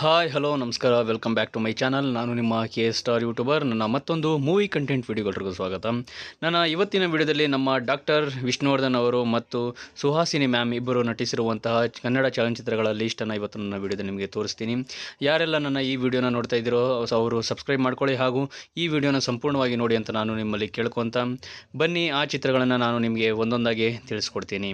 Hi hello ನಮಸ್ಕಾರ. Welcome back to my channel ನಾನು ನಿಮ್ಮ ಕೆ ಸ್ಟಾರ್ ಯೂಟ್ಯೂಬರ್ ನನ್ನ ಮತ್ತೊಂದು ಮೂವಿ ಕಂಟೆಂಟ್ ವಿಡಿಯೋಗಳಿಗೂ ಸ್ವಾಗತ. ನನ್ನ ಇವತ್ತಿನ ವಿಡಿಯೋದಲ್ಲಿ ನಮ್ಮ ಡಾಕ್ಟರ್ ವಿಷ್ಣುವರ್ಧನ್ ಅವರು ಮತ್ತು ಸುಹಾಸಿನಿ ಮ್ಯಾಮ್ ಇಬ್ಬರು ನಟಿಸಿರುವಂತಹ ಕನ್ನಡ ಚಲನಚಿತ್ರಗಳ ಲೀಸ್ಟನ್ನು ಇವತ್ತು ನನ್ನ ವಿಡಿಯೋದಲ್ಲಿ ನಿಮಗೆ ತೋರಿಸ್ತೀನಿ. ಯಾರೆಲ್ಲ ನನ್ನ ಈ ವಿಡಿಯೋನ ನೋಡ್ತಾ ಇದ್ದೀರೋ ಅವರು ಸಬ್ಸ್ಕ್ರೈಬ್ ಮಾಡ್ಕೊಳ್ಳಿ ಹಾಗೂ ಈ ವಿಡಿಯೋನ ಸಂಪೂರ್ಣವಾಗಿ ನೋಡಿ ಅಂತ ನಾನು ನಿಮ್ಮಲ್ಲಿ ಕೇಳ್ಕೊತ ಬನ್ನಿ. ಆ ಚಿತ್ರಗಳನ್ನು ನಾನು ನಿಮಗೆ ಒಂದೊಂದಾಗಿ ತಿಳಿಸ್ಕೊಡ್ತೀನಿ.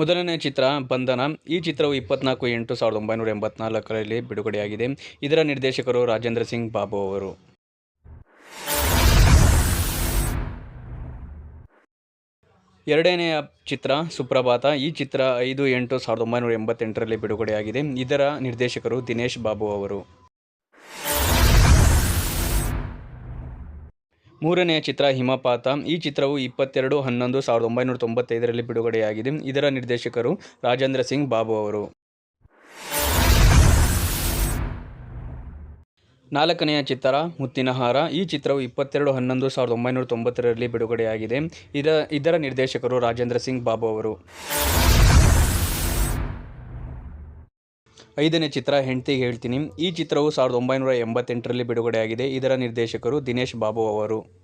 ಮೊದಲನೇ ಚಿತ್ರ ಬಂಧನ. ಈ ಚಿತ್ರವು ಇಪ್ಪತ್ನಾಲ್ಕು ಎಂಟು ಸಾವಿರದ ಒಂಬೈನೂರ ಎಂಬತ್ನಾಲ್ಕರಲ್ಲಿ ಬಿಡುಗಡೆಯಾಗಿದೆ. ಇದರ ನಿರ್ದೇಶಕರು ರಾಜೇಂದ್ರ ಸಿಂಗ್ ಬಾಬು ಅವರು. ಎರಡನೆಯ ಚಿತ್ರ ಸುಪ್ರಭಾತ. ಈ ಚಿತ್ರ ಐದು ಎಂಟು ಸಾವಿರದ ಒಂಬೈನೂರ ಎಂಬತ್ತೆಂಟರಲ್ಲಿ ಬಿಡುಗಡೆಯಾಗಿದೆ. ಇದರ ನಿರ್ದೇಶಕರು ದಿನೇಶ್ ಬಾಬು ಅವರು. ಮೂರನೆಯ ಚಿತ್ರ ಹಿಮಪಾತ. ಈ ಚಿತ್ರವು ಇಪ್ಪತ್ತೆರಡು, ಹನ್ನೊಂದು, ಸಾವಿರದ ಒಂಬೈನೂರ ತೊಂಬತ್ತೈದರಲ್ಲಿ ಬಿಡುಗಡೆಯಾಗಿದೆ. ಇದರ ನಿರ್ದೇಶಕರು ರಾಜೇಂದ್ರ ಸಿಂಗ್ ಬಾಬು ಅವರು. ನಾಲ್ಕನೆಯ ಚಿತ್ರ ಮುತ್ತಿನಹಾರ. ಈ ಚಿತ್ರವು ಇಪ್ಪತ್ತೆರಡು, ಹನ್ನೊಂದು, ಸಾವಿರದ ಒಂಬೈನೂರ ತೊಂಬತ್ತರಲ್ಲಿ ಬಿಡುಗಡೆಯಾಗಿದೆ. ಇದರ ಇದರ ನಿರ್ದೇಶಕರು ರಾಜೇಂದ್ರ ಸಿಂಗ್ ಬಾಬು ಅವರು. ಐದನೇ ಚಿತ್ರ ಹೆಂಡ್ತಿಗೆ ಹೇಳ್ತೀನಿ. ಈ ಚಿತ್ರವು ಸಾವಿರದ ಒಂಬೈನೂರ ಎಂಬತ್ತೆಂಟರಲ್ಲಿ ಬಿಡುಗಡೆಯಾಗಿದೆ. ಇದರ ನಿರ್ದೇಶಕರು ದಿನೇಶ್ ಬಾಬು ಅವರು.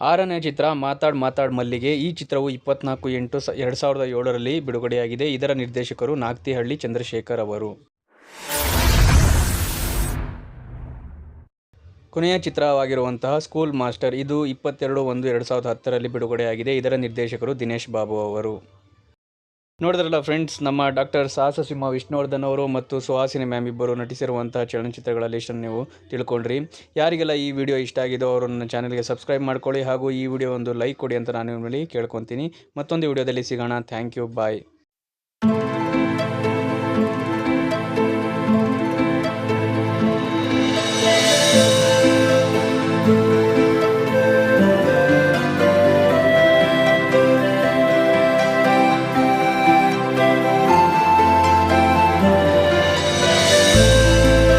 ಆರನೇ ಚಿತ್ರ ಮಾತಾಡ್ ಮಾತಾಡ್ ಮಲ್ಲಿಗೆ. ಈ ಚಿತ್ರವು ಇಪ್ಪತ್ನಾಲ್ಕು ಎಂಟು ಎರಡು ಸಾವಿರದ ಏಳರಲ್ಲಿ ಬಿಡುಗಡೆಯಾಗಿದೆ. ಇದರ ನಿರ್ದೇಶಕರು ನಾಗ್ತಿಹಳ್ಳಿ ಚಂದ್ರಶೇಖರ್ ಅವರು. ಕೊನೆಯ ಚಿತ್ರವಾಗಿರುವಂತಹ ಸ್ಕೂಲ್ ಮಾಸ್ಟರ್ ಇದು ಇಪ್ಪತ್ತೆರಡು ಒಂದು ಎರಡು ಸಾವಿರದ ಹತ್ತರಲ್ಲಿ ಬಿಡುಗಡೆಯಾಗಿದೆ. ಇದರ ನಿರ್ದೇಶಕರು ದಿನೇಶ್ ಬಾಬು ಅವರು. ನೋಡಿದ್ರಲ್ಲ ಫ್ರೆಂಡ್ಸ್ ನಮ್ಮ ಡಾಕ್ಟರ್ ಸಾಹಸ ಸಿಂಹ ವಿಷ್ಣುವರ್ಧನ್ ಅವರು ಮತ್ತು ಸುಹಾಸಿನಿ ಮ್ಯಾಮ್ ಇಬ್ಬರು ನಟಿಸಿರುವಂತಹ ಚಲನಚಿತ್ರಗಳ ಲಿಸ್ಟನ್ನು ನೀವು ತಿಳ್ಕೊಂಡ್ರಿ. ಯಾರಿಗೆಲ್ಲ ಈ ವಿಡಿಯೋ ಇಷ್ಟ ಆಗಿದೋ ಅವರು ನನ್ನ ಚಾನಲ್ಗೆ ಸಬ್ಸ್ಕ್ರೈಬ್ ಮಾಡ್ಕೊಳ್ಳಿ ಹಾಗೂ ಈ ವಿಡಿಯೋ ಒಂದು ಲೈಕ್ ಕೊಡಿ ಅಂತ ನಾನು ನಿಮ್ಮಲ್ಲಿ ಕೇಳ್ಕೊತೀನಿ. ಮತ್ತೊಂದು ವಿಡಿಯೋದಲ್ಲಿ ಸಿಗೋಣ. Thank you bye